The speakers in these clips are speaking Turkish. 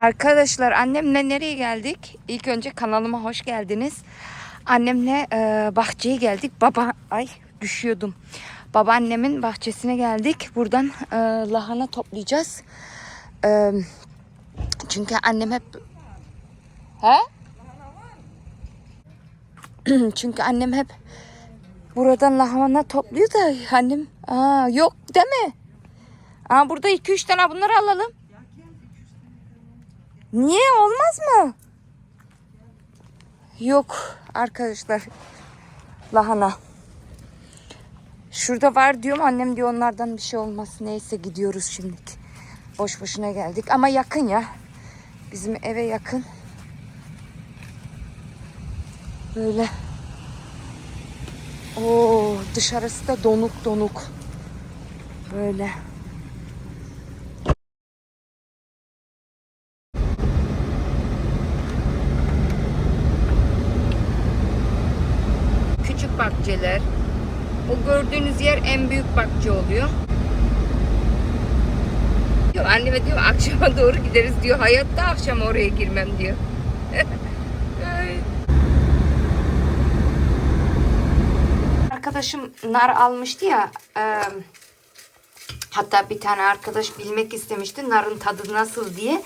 Arkadaşlar annemle nereye geldik? İlk önce kanalıma hoş geldiniz. Annemle e, bahçeye geldik. Baba ay düşüyordum. Babaannemin bahçesine geldik. Buradan e, lahana toplayacağız. E, çünkü annem hep He? çünkü annem hep buradan lahana topluyor da annem aa yok değil mi? Aa burada 2 3 tane bunları alalım. Niye olmaz mı? Yok arkadaşlar. Lahana. Şurada var diyorum annem diyor onlardan bir şey olmaz. Neyse gidiyoruz şimdi. Boş boşuna geldik ama yakın ya. Bizim eve yakın. Böyle. Oo dışarısı da donuk donuk. Böyle. Bahçeler. O gördüğünüz yer en büyük bahçe oluyor. Diyor anneme diyor akşama doğru gideriz diyor. Hayatta akşam oraya girmem diyor. Arkadaşım nar almıştı ya. e, hatta bir tane arkadaş bilmek istemişti narın tadı nasıl diye.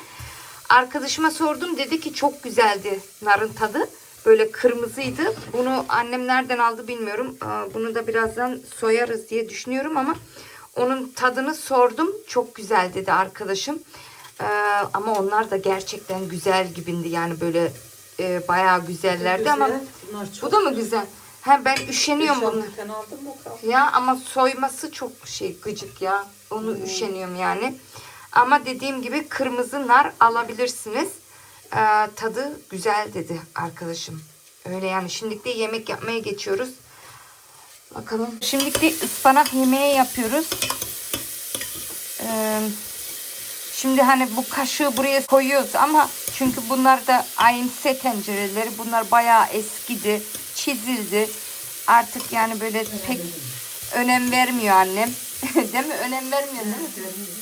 Arkadaşıma sordum dedi ki çok güzeldi narın tadı. Böyle kırmızıydı. Bunu annem nereden aldı bilmiyorum. Bunu da birazdan soyarız diye düşünüyorum ama onun tadını sordum. Çok güzel dedi arkadaşım. Ama onlar da gerçekten güzel gibindi. Yani böyle e, bayağı güzellerdi ama Bunlar çok bu da mı güzel? Ha ben üşeniyorum bunu. Sen aldın mı o kadar? Ya ama soyması çok şey gıcık ya. Onu üşeniyorum yani. Ama dediğim gibi kırmızı nar alabilirsiniz. Ee, tadı güzel dedi arkadaşım. Öyle yani. Şimdi de yemek yapmaya geçiyoruz. Bakalım. Şimdi de ıspanak yemeği yapıyoruz. Ee, şimdi hani bu kaşığı buraya koyuyoruz ama çünkü bunlar da aynı tencereleri. Bunlar bayağı eskidi. Çizildi. Artık yani böyle pek önem vermiyor annem. değil mi? Önem vermiyor değil mi?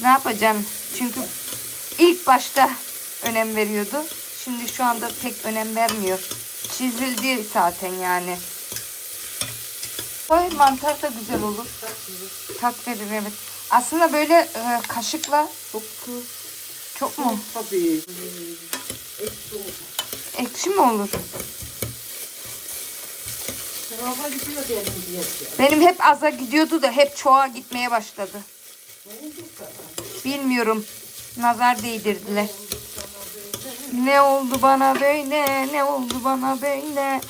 Ne yapacağım? Çünkü ilk başta önem veriyordu. Şimdi şu anda pek önem vermiyor. Çizildi zaten yani. Vay mantar da güzel olur. Tat verir evet. Aslında böyle e, kaşıkla Çok çok mu? tabii. Ekşi mi olur? Benim hep aza gidiyordu da hep çoğa gitmeye başladı. Bilmiyorum. Nazar değdirdiler. Ne oldu bana böyle? Ne oldu bana böyle?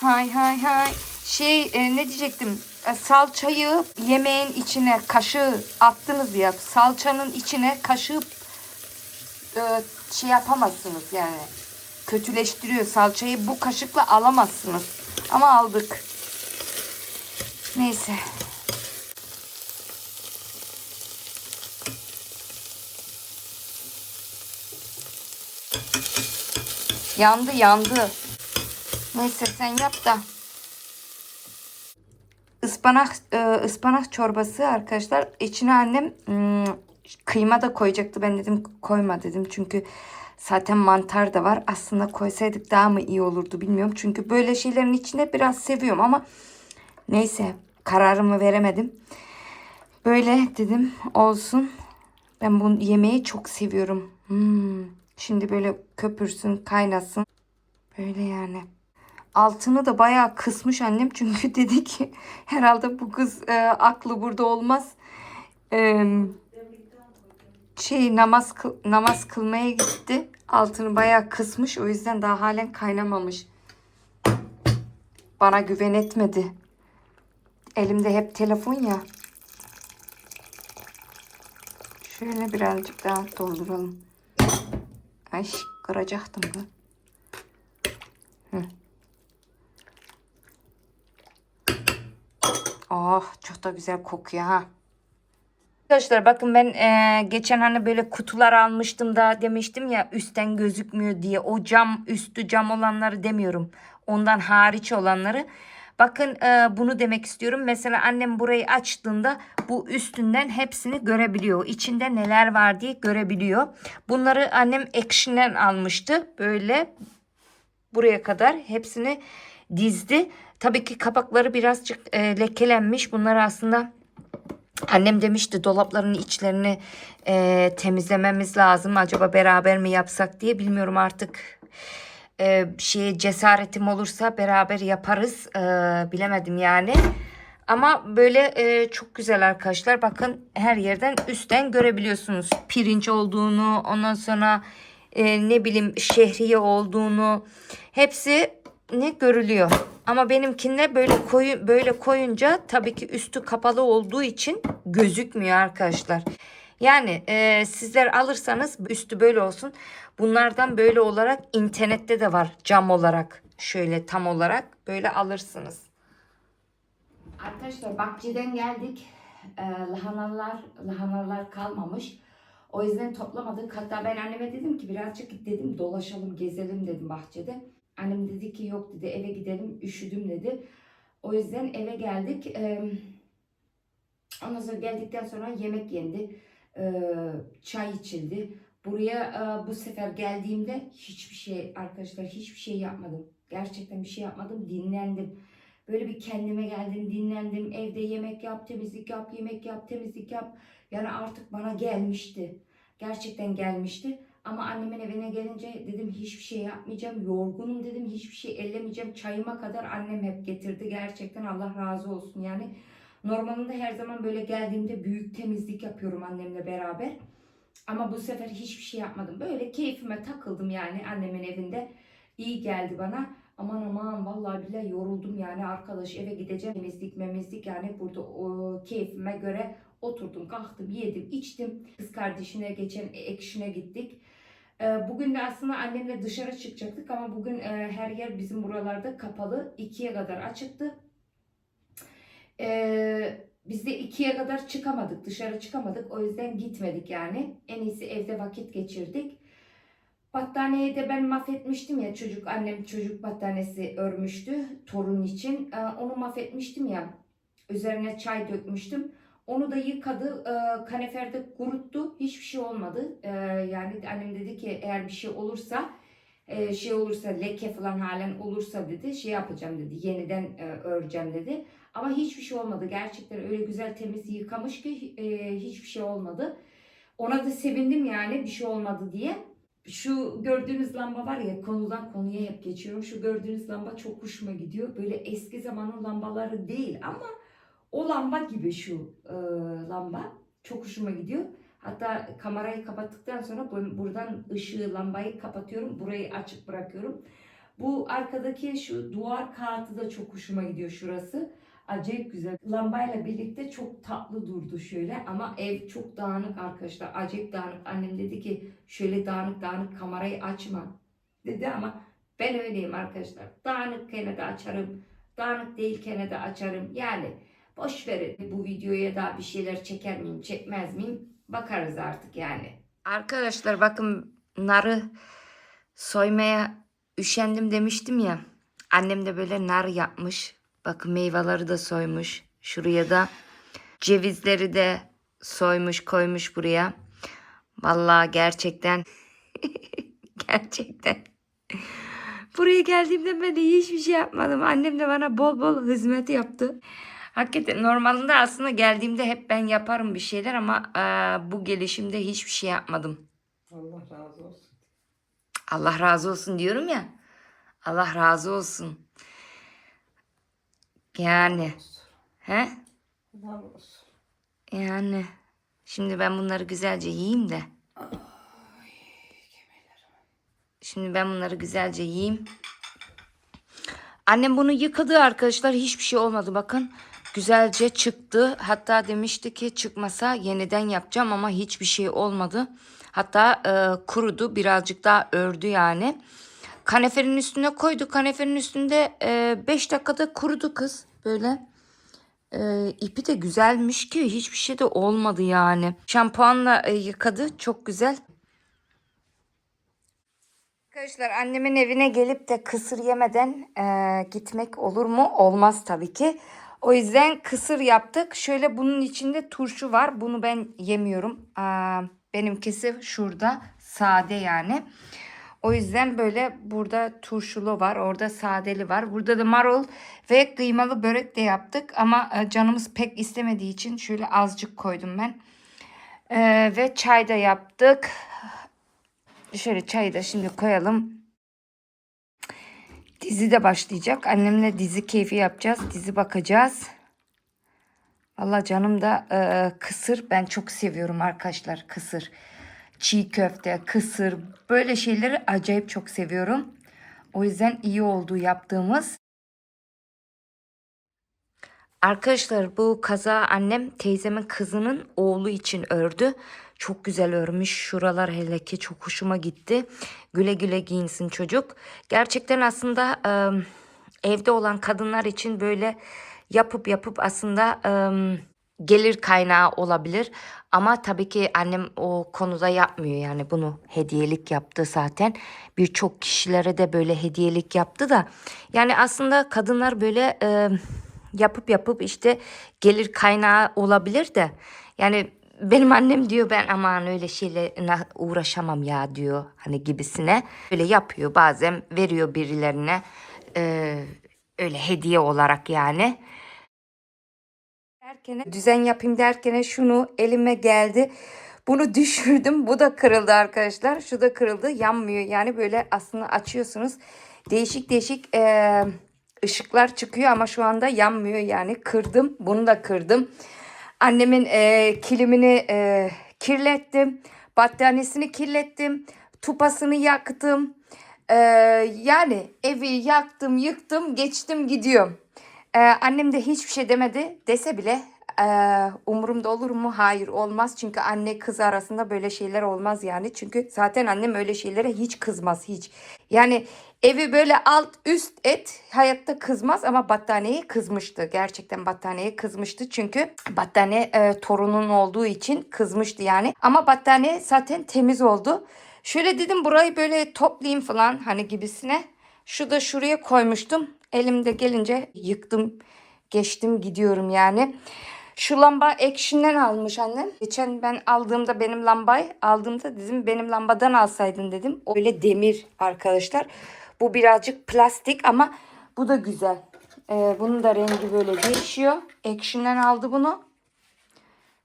Hay hay hay. Şey e, ne diyecektim? E, salçayı yemeğin içine kaşığı attınız ya. Salçanın içine kaşığı e, şey yapamazsınız yani. Kötüleştiriyor salçayı. Bu kaşıkla alamazsınız. Ama aldık. Neyse. Yandı yandı. Neyse sen yap da. Ispanak e, ıspanak çorbası arkadaşlar. İçine annem hmm, kıyma da koyacaktı. Ben dedim koyma dedim. Çünkü zaten mantar da var. Aslında koysaydık daha mı iyi olurdu bilmiyorum. Çünkü böyle şeylerin içine biraz seviyorum ama neyse kararımı veremedim. Böyle dedim olsun. Ben bu yemeği çok seviyorum. Hmm. Şimdi böyle köpürsün, kaynasın. Böyle yani. Altını da bayağı kısmış annem çünkü dedi ki herhalde bu kız e, aklı burada olmaz. E, şey namaz namaz kılmaya gitti. Altını bayağı kısmış o yüzden daha halen kaynamamış. Bana güven etmedi. Elimde hep telefon ya. Şöyle birazcık daha dolduralım. Ay kıracaktım bu. Hı. Oh çok da güzel kokuyor ha. Arkadaşlar bakın ben e, geçen hani böyle kutular almıştım da demiştim ya üstten gözükmüyor diye. O cam üstü cam olanları demiyorum. Ondan hariç olanları. Bakın e, bunu demek istiyorum. Mesela annem burayı açtığında bu üstünden hepsini görebiliyor. İçinde neler var diye görebiliyor. Bunları annem Action'den almıştı. Böyle buraya kadar hepsini dizdi. Tabii ki kapakları birazcık e, lekelenmiş. Bunları aslında annem demişti dolapların içlerini e, temizlememiz lazım. Acaba beraber mi yapsak diye bilmiyorum artık. E, şeye cesaretim olursa beraber yaparız. E, bilemedim yani. Ama böyle e, çok güzel arkadaşlar. Bakın her yerden üstten görebiliyorsunuz. Pirinç olduğunu, ondan sonra e, ne bileyim şehriye olduğunu. Hepsi ne görülüyor. Ama benimkinde böyle koyu böyle koyunca tabii ki üstü kapalı olduğu için gözükmüyor arkadaşlar. Yani e, sizler alırsanız üstü böyle olsun. Bunlardan böyle olarak internette de var cam olarak. Şöyle tam olarak böyle alırsınız. Arkadaşlar bahçeden geldik. Ee, lahanalar, lahanalar kalmamış. O yüzden toplamadık. Hatta ben anneme dedim ki birazcık git dedim dolaşalım gezelim dedim bahçede. Annem dedi ki yok dedi eve gidelim üşüdüm dedi. O yüzden eve geldik. Ee, ondan sonra geldikten sonra yemek yendi. Ee, çay içildi. Buraya e, bu sefer geldiğimde hiçbir şey arkadaşlar hiçbir şey yapmadım. Gerçekten bir şey yapmadım. Dinlendim. Böyle bir kendime geldim, dinlendim. Evde yemek yap, temizlik yap, yemek yap, temizlik yap. Yani artık bana gelmişti. Gerçekten gelmişti. Ama annemin evine gelince dedim hiçbir şey yapmayacağım. Yorgunum dedim. Hiçbir şey ellemeyeceğim. Çayıma kadar annem hep getirdi. Gerçekten Allah razı olsun yani. Normalinde her zaman böyle geldiğimde büyük temizlik yapıyorum annemle beraber. Ama bu sefer hiçbir şey yapmadım. Böyle keyfime takıldım yani annemin evinde. İyi geldi bana. Aman aman vallahi billahi yoruldum yani arkadaş eve gideceğim temizlik memizlik yani burada o, keyfime göre oturdum kalktım yedim içtim kız kardeşine geçen ekşine gittik Ee, bugün de aslında annemle dışarı çıkacaktık ama bugün e, her yer bizim buralarda kapalı ikiye kadar açıktı Ee, biz de ikiye kadar çıkamadık dışarı çıkamadık o yüzden gitmedik yani en iyisi evde vakit geçirdik Battaniyeyi de ben mahvetmiştim ya çocuk annem çocuk battaniyesi örmüştü torun için. Ee, onu mahvetmiştim ya. Üzerine çay dökmüştüm. Onu da yıkadı, e, kaneferde kuruttu. Hiçbir şey olmadı. Ee, yani annem dedi ki eğer bir şey olursa, e, şey olursa leke falan halen olursa dedi şey yapacağım dedi. Yeniden e, öreceğim dedi. Ama hiçbir şey olmadı. Gerçekten öyle güzel temiz yıkamış ki e, hiçbir şey olmadı. Ona da sevindim yani bir şey olmadı diye şu gördüğünüz lamba var ya konudan konuya hep geçiyorum. Şu gördüğünüz lamba çok hoşuma gidiyor. Böyle eski zamanın lambaları değil ama o lamba gibi şu e, lamba. Çok hoşuma gidiyor. Hatta kamerayı kapattıktan sonra bu- buradan ışığı lambayı kapatıyorum. Burayı açık bırakıyorum. Bu arkadaki şu duvar kağıtı da çok hoşuma gidiyor şurası. Acayip güzel. Lambayla birlikte çok tatlı durdu şöyle ama ev çok dağınık arkadaşlar. Acayip dağınık. Annem dedi ki şöyle dağınık dağınık kamerayı açma dedi ama ben öyleyim arkadaşlar. Dağınıkken de açarım. Dağınık değilken de açarım. Yani boş verin. Bu videoya da bir şeyler çeker miyim çekmez miyim bakarız artık yani. Arkadaşlar bakın narı soymaya üşendim demiştim ya. Annem de böyle nar yapmış. Bakın meyveleri de soymuş. Şuraya da cevizleri de soymuş koymuş buraya. Vallahi gerçekten gerçekten buraya geldiğimde ben de hiçbir şey yapmadım. Annem de bana bol bol hizmet yaptı. Hakikaten normalinde aslında geldiğimde hep ben yaparım bir şeyler ama eee, bu gelişimde hiçbir şey yapmadım. Allah razı olsun. Allah razı olsun diyorum ya. Allah razı olsun. Yani. He? Yani. Şimdi ben bunları güzelce yiyeyim de. Şimdi ben bunları güzelce yiyeyim. Annem bunu yıkadı arkadaşlar. Hiçbir şey olmadı bakın. Güzelce çıktı. Hatta demişti ki çıkmasa yeniden yapacağım ama hiçbir şey olmadı. Hatta e, kurudu. Birazcık daha ördü yani. Kaneferin üstüne koydu. Kaneferin üstünde 5 dakikada kurudu kız. Böyle. E, ipi de güzelmiş ki hiçbir şey de olmadı yani. Şampuanla e, yıkadı. Çok güzel. Arkadaşlar annemin evine gelip de kısır yemeden eee, gitmek olur mu? Olmaz tabii ki. O yüzden kısır yaptık. Şöyle bunun içinde turşu var. Bunu ben yemiyorum. Aa, benimkisi şurada sade yani. O yüzden böyle burada turşulu var. Orada sadeli var. Burada da marul ve kıymalı börek de yaptık. Ama e, canımız pek istemediği için şöyle azıcık koydum ben. Ee, ve çay da yaptık. Şöyle çayı da şimdi koyalım. Dizi de başlayacak. Annemle dizi keyfi yapacağız. Dizi bakacağız. Valla canım da e, kısır. Ben çok seviyorum arkadaşlar kısır. Çiğ köfte, kısır böyle şeyleri acayip çok seviyorum. O yüzden iyi oldu yaptığımız. Arkadaşlar bu kaza annem teyzemin kızının oğlu için ördü. Çok güzel örmüş. Şuralar hele ki çok hoşuma gitti. Güle güle giyinsin çocuk. Gerçekten aslında evde olan kadınlar için böyle yapıp yapıp aslında gelir kaynağı olabilir. Ama tabii ki annem o konuda yapmıyor yani bunu hediyelik yaptı zaten. Birçok kişilere de böyle hediyelik yaptı da. Yani aslında kadınlar böyle e, yapıp yapıp işte gelir kaynağı olabilir de. Yani benim annem diyor ben aman öyle şeyle uğraşamam ya diyor hani gibisine. Böyle yapıyor bazen veriyor birilerine e, öyle hediye olarak yani. Derken düzen yapayım derken şunu elime geldi. Bunu düşürdüm. Bu da kırıldı arkadaşlar. Şu da kırıldı. Yanmıyor. Yani böyle aslında açıyorsunuz. Değişik değişik eee, ışıklar çıkıyor ama şu anda yanmıyor. Yani kırdım. Bunu da kırdım. Annemin eee, kilimini eee, kirlettim. Battaniyesini kirlettim. Tupasını yaktım. Eee, yani evi yaktım, yıktım, geçtim, gidiyorum. Ee, annem de hiçbir şey demedi. Dese bile e, umurumda olur mu? Hayır olmaz. Çünkü anne kız arasında böyle şeyler olmaz yani. Çünkü zaten annem öyle şeylere hiç kızmaz hiç. Yani evi böyle alt üst et hayatta kızmaz ama battaniyeye kızmıştı. Gerçekten battaniyeye kızmıştı. Çünkü battaniye e, torunun olduğu için kızmıştı yani. Ama battaniye zaten temiz oldu. Şöyle dedim burayı böyle toplayayım falan hani gibisine. Şu da şuraya koymuştum. Elimde gelince yıktım, geçtim gidiyorum yani. Şu lamba Action'den almış annem. Geçen ben aldığımda benim lambayı aldığımda dedim benim lambadan alsaydın dedim. Öyle demir arkadaşlar. Bu birazcık plastik ama bu da güzel. Ee, bunun da rengi böyle değişiyor. Action'den aldı bunu.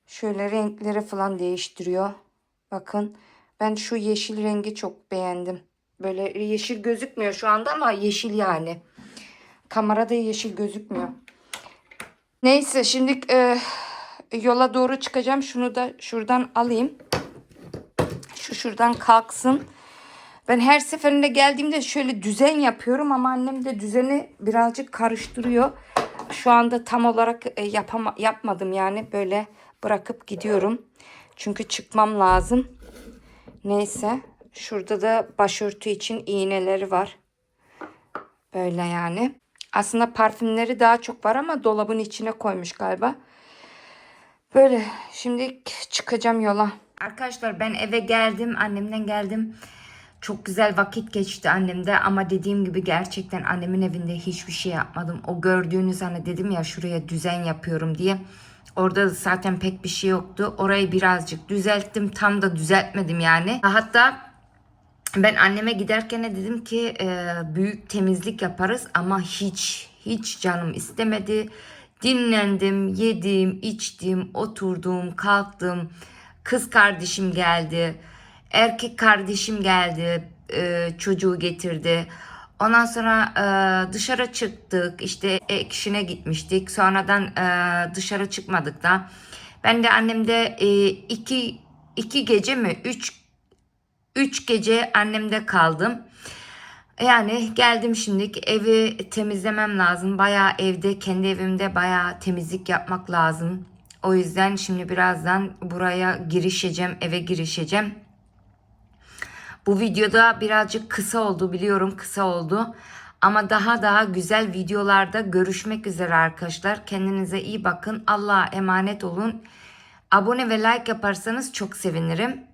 Şöyle renkleri falan değiştiriyor. Bakın ben şu yeşil rengi çok beğendim. Böyle yeşil gözükmüyor şu anda ama yeşil yani. Kamerada yeşil gözükmüyor. Neyse şimdi e, yola doğru çıkacağım. Şunu da şuradan alayım. Şu şuradan kalksın. Ben her seferinde geldiğimde şöyle düzen yapıyorum ama annem de düzeni birazcık karıştırıyor. Şu anda tam olarak e, yapama, yapmadım yani böyle bırakıp gidiyorum. Çünkü çıkmam lazım. Neyse şurada da başörtü için iğneleri var. Böyle yani. Aslında parfümleri daha çok var ama dolabın içine koymuş galiba. Böyle şimdi çıkacağım yola. Arkadaşlar ben eve geldim. Annemden geldim. Çok güzel vakit geçti annemde ama dediğim gibi gerçekten annemin evinde hiçbir şey yapmadım. O gördüğünüz hani dedim ya şuraya düzen yapıyorum diye. Orada zaten pek bir şey yoktu. Orayı birazcık düzelttim. Tam da düzeltmedim yani. Hatta ben anneme giderken de dedim ki e, büyük temizlik yaparız ama hiç hiç canım istemedi. Dinlendim, yedim, içtim, oturdum, kalktım. Kız kardeşim geldi. Erkek kardeşim geldi. e, çocuğu getirdi. Ondan sonra e, dışarı çıktık. İşte ekşine gitmiştik. Sonradan e, dışarı çıkmadık da. Ben de annemde e, iki, iki gece mi? Üç Üç gece annemde kaldım. Yani geldim şimdi evi temizlemem lazım. Bayağı evde kendi evimde bayağı temizlik yapmak lazım. O yüzden şimdi birazdan buraya girişeceğim, eve girişeceğim. Bu videoda birazcık kısa oldu biliyorum kısa oldu. Ama daha daha güzel videolarda görüşmek üzere arkadaşlar. Kendinize iyi bakın. Allah'a emanet olun. Abone ve like yaparsanız çok sevinirim.